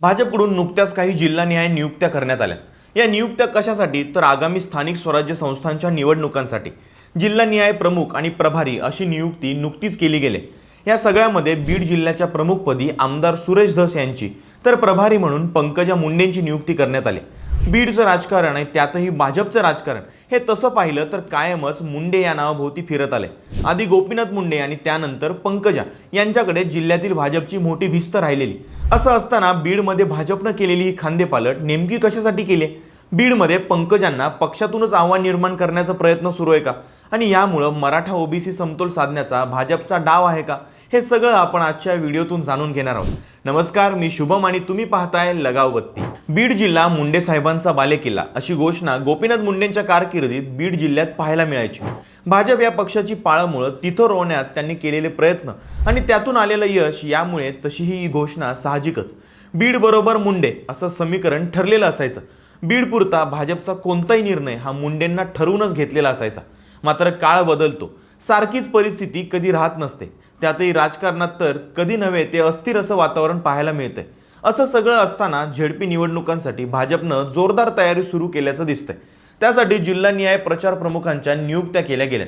भाजपकडून नुकत्याच काही जिल्हानिहाय नियुक्त्या करण्यात आल्या. या नियुक्त्या कशासाठी? तर आगामी स्थानिक स्वराज्य संस्थांच्या निवडणुकांसाठी. जिल्हानिहाय प्रमुख आणि प्रभारी अशी नियुक्ती नुकतीच केली गेली. या सगळ्यामध्ये बीड जिल्ह्याच्या प्रमुखपदी आमदार सुरेश धस यांची तर प्रभारी म्हणून पंकजा मुंडेंची नियुक्ती करण्यात आली. बीडचं राजकारण आहे त्यातही भाजपचं राजकारण हे तसं पाहिलं तर कायमच मुंडे या नावाभोवती फिरत आले. आधी गोपीनाथ मुंडे आणि त्यानंतर पंकजा यांच्याकडे जिल्ह्यातील भाजपची मोठी भिस्त राहिलेली. असं असताना बीडमध्ये भाजपनं केलेली ही खांदेपालट नेमकी कशासाठी केली? बीडमध्ये पंकजांना पक्षातूनच आव्हान निर्माण करण्याचा प्रयत्न सुरू आहे का? आणि यामुळं मराठा ओबीसी समतोल साधण्याचा भाजपचा डाव आहे का? हे सगळं आपण आजच्या व्हिडिओतून जाणून घेणार आहोत. नमस्कार मी शुभम आणि तुम्ही पाहताय लगावबत्ती. बीड जिल्हा मुंडे साहेबांचा बालेकिल्ला अशी घोषणा गोपीनाथ मुंडेंच्या कारकिर्दीत बीड जिल्ह्यात पाहायला मिळायची. भाजप या पक्षाची पाळंमुळं तिथं रोवण्यात त्यांनी केलेले प्रयत्न आणि त्यातून आलेलं यश यामुळे तशी ही घोषणा साहजिकच. बीड बरोबर मुंडे असं समीकरण ठरलेलं असायचं. बीडपुरता भाजपचा कोणताही निर्णय हा मुंडेंना ठरवूनच घेतलेला असायचा. मात्र काळ बदलतो. सारखीच परिस्थिती कधी राहत नसते. त्यातही राजकारणात तर कधी नव्हे ते अस्थिर असं वातावरण पाहायला मिळतंय. असं सगळं असताना झेडपी निवडणुकांसाठी भाजपनं जोरदार तयारी सुरू केल्याचं दिसतंय. त्यासाठी जिल्हा न्याय प्रचार प्रमुखांच्या नियुक्त्या केल्या गेल्या.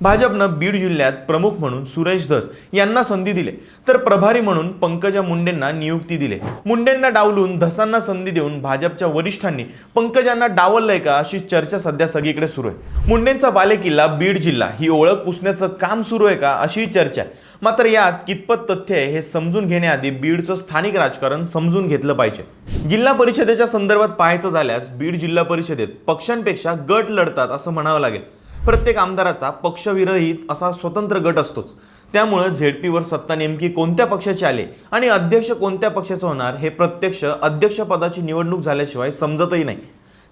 भाजपनं बीड जिल्ह्यात प्रमुख म्हणून सुरेश धस यांना संधी दिली. तर प्रभारी म्हणून पंकजा मुंडेंना नियुक्ती दिली. मुंडेंना डावलून धसांना संधी देऊन भाजपच्या वरिष्ठांनी पंकजांना डावललंय का अशी चर्चा सध्या सगळीकडे सुरू आहे. मुंडेंचा बालेकिल्ला बीड जिल्हा ही ओळख पुसण्याचं काम सुरू आहे का अशी चर्चा आहे. मात्र यात कितपत तथ्य आहे हे समजून घेण्याआधी बीडचं स्थानिक राजकारण समजून घेतलं पाहिजे. जिल्हा परिषदेच्या संदर्भात पाहायचं झाल्यास बीड जिल्हा परिषदेत पक्षांपेक्षा गट लढतात असं म्हणावं लागेल. प्रत्येक आमदाराचा पक्षविरहित असा स्वतंत्र गट असतोच. त्यामुळं झेडपीवर सत्ता नेमकी कोणत्या पक्षाची आले आणि अध्यक्ष कोणत्या पक्षाचं होणार हे प्रत्यक्ष अध्यक्षपदाची निवडणूक झाल्याशिवाय समजतही नाही.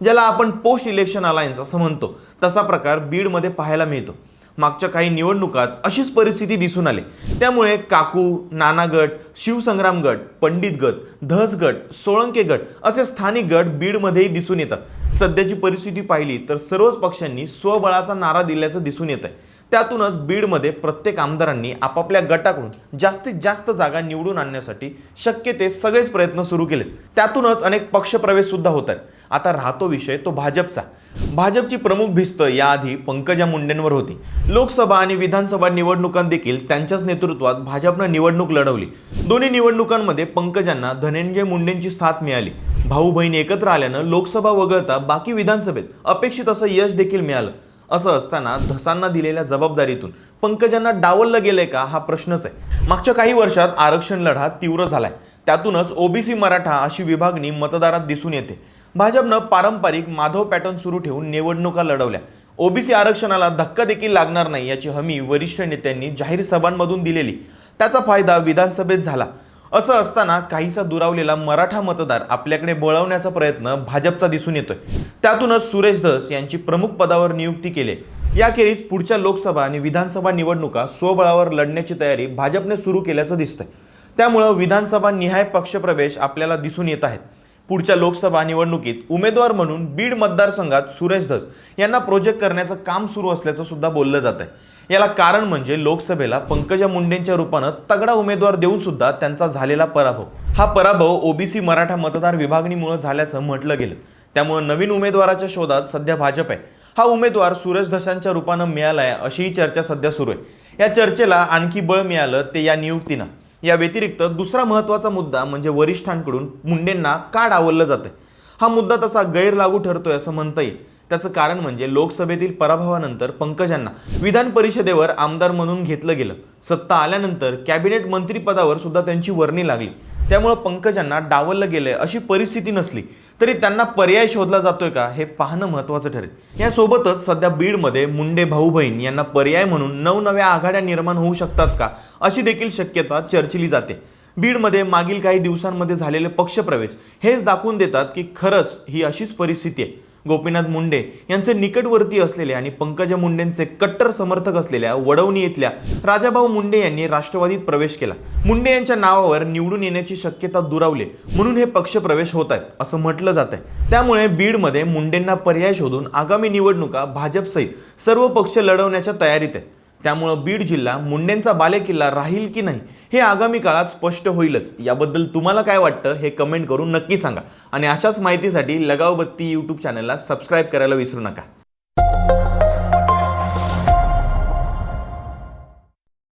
ज्याला आपण पोस्ट इलेक्शन अलायन्स असं म्हणतो तसा प्रकार बीडमध्ये पाहायला मिळतो. मागच्या काही निवडणुकात अशीच परिस्थिती दिसून आली. त्यामुळे काकू नाना गट शिवसंग्राम गट पंडित गट धस गट सोळंके गट असे स्थानिक गट बीडमध्येही दिसून येतात. सध्याची परिस्थिती पाहिली तर सर्वच पक्षांनी स्वबळाचा नारा दिल्याचं दिसून येत आहे त्यातूनच बीडमध्ये प्रत्येक आमदारांनी आपापल्या गटाकडून जास्तीत जास्त जागा निवडून आणण्यासाठी शक्य ते सगळेच प्रयत्न सुरू केलेत. त्यातूनच अनेक पक्षप्रवेश सुद्धा होत आहेत. आता राहतो विषय तो भाजपचा. भाजपची प्रमुख भिस्त याआधी पंकजा मुंडेंवर होती. लोकसभा आणि विधानसभा निवडणुकांत देखील त्यांच्याच नेतृत्वात भाजपनं निवडणूक लढवली. दोन्ही निवडणुकांमध्ये पंकजांना धनंजय मुंडेंची साथ मिळाली. भाऊ बहीण एकत्र आल्यानं लोकसभा वगळता बाकी विधानसभेत अपेक्षित असं यश देखील मिळालं. असं असताना धसांना दिलेल्या जबाबदारीतून पंकजांना डावललं गेलंय का हा प्रश्नच आहे. मागच्या काही वर्षात आरक्षण लढा तीव्र झालाय. त्यातूनच ओबीसी मराठा अशी विभागणी मतदारात दिसून येते. भाजपनं पारंपरिक माधव पॅटर्न सुरू ठेवून निवडणुका लढवल्या. ओबीसी आरक्षणाला धक्का देखील लागणार नाही याची हमी वरिष्ठ नेत्यांनी जाहीर सभांमधून दिलेली. त्याचा फायदा विधानसभेत झाला. असं असताना काहीसा दुरावलेला मराठा मतदार आपल्याकडे बळवण्याचा प्रयत्न भाजपचा दिसून येतोय. त्यातूनच सुरेश धस यांची प्रमुख पदावर नियुक्ती केली. याखेरीज पुढच्या लोकसभा आणि विधानसभा निवडणुका स्वबळावर लढण्याची तयारी भाजपने सुरू केल्याचं दिसतंय. त्यामुळं विधानसभा निहाय पक्षप्रवेश आपल्याला दिसून येत आहेत पुढच्या लोकसभा निवडणुकीत उमेदवार म्हणून बीड मतदारसंघात सुरेश धस यांना प्रोजेक्ट करण्याचं काम सुरू असल्याचं सुद्धा बोललं जात आहे याला कारण म्हणजे लोकसभेला पंकजा मुंडेंच्या रूपानं तगडा उमेदवार देऊन सुद्धा त्यांचा झालेला पराभव. हा पराभव ओबीसी मराठा मतदार विभागणीमुळे झाल्याचं म्हटलं गेलं. त्यामुळे नवीन उमेदवाराच्या शोधात सध्या भाजप आहे. हा उमेदवार सुरेश धसांच्या रूपानं आहे अशीही चर्चा सध्या सुरू आहे. या चर्चेला आणखी बळ मिळालं ते या नियुक्तीनं. या व्यतिरिक्त दुसरा महत्त्वाचा मुद्दा म्हणजे वरिष्ठांकडून मुंडेंना का डावललं जातं हा मुद्दा तसा गैरलागू ठरतोय असं म्हणता येईल. त्याचं कारण म्हणजे लोकसभेतील पराभवानंतर पंकजांना विधान परिषदेवर आमदार म्हणून घेतलं गेलं. सत्ता आल्यानंतर कॅबिनेट मंत्रीपदावर सुद्धा त्यांची वर्णी लागली. त्यामुळं पंकजांना डावललं गेलंय अशी परिस्थिती नसली. तरी त्यांना पर्याय शोधला जातोय का हे पाहणं महत्त्वाचं ठरेल. यासोबतच सध्या बीडमध्ये मुंडे भाऊ बहीण यांना पर्याय म्हणून नवनव्या आघाड्या निर्माण होऊ शकतात का अशी देखील शक्यता चर्चिली जाते. बीडमध्ये मागील काही दिवसांमध्ये झालेले पक्षप्रवेश हेच दाखवून देतात की खरंच ही अशीच परिस्थिती आहे. गोपीनाथ मुंडे यांचे निकटवर्ती असलेले आणि पंकजा मुंडेंचे कट्टर समर्थक असलेल्या वडवणी येथल्या राजाभाऊ मुंडे यांनी राष्ट्रवादीत प्रवेश केला. मुंडे यांच्या नावावर निवडून येण्याची शक्यता दुरावली म्हणून हे पक्ष प्रवेश होत आहेत असं म्हटलं जात आहे. त्यामुळे बीडमध्ये मुंडेंना पर्याय शोधून आगामी निवडणुका भाजपसहित सर्व पक्ष लढवण्याच्या तयारीत आहेत. त्यामुळं बीड जिल्हा मुंडेंचा बालेकिल्ला राहील की नाही हे आगामी काळात स्पष्ट होईलच. याबद्दल तुम्हाला काय वाटतं हे कमेंट करून नक्की सांगा. आणि अशाच माहितीसाठी लगावबत्ती यूट्यूब चॅनलला सबस्क्राईब करायला विसरू नका.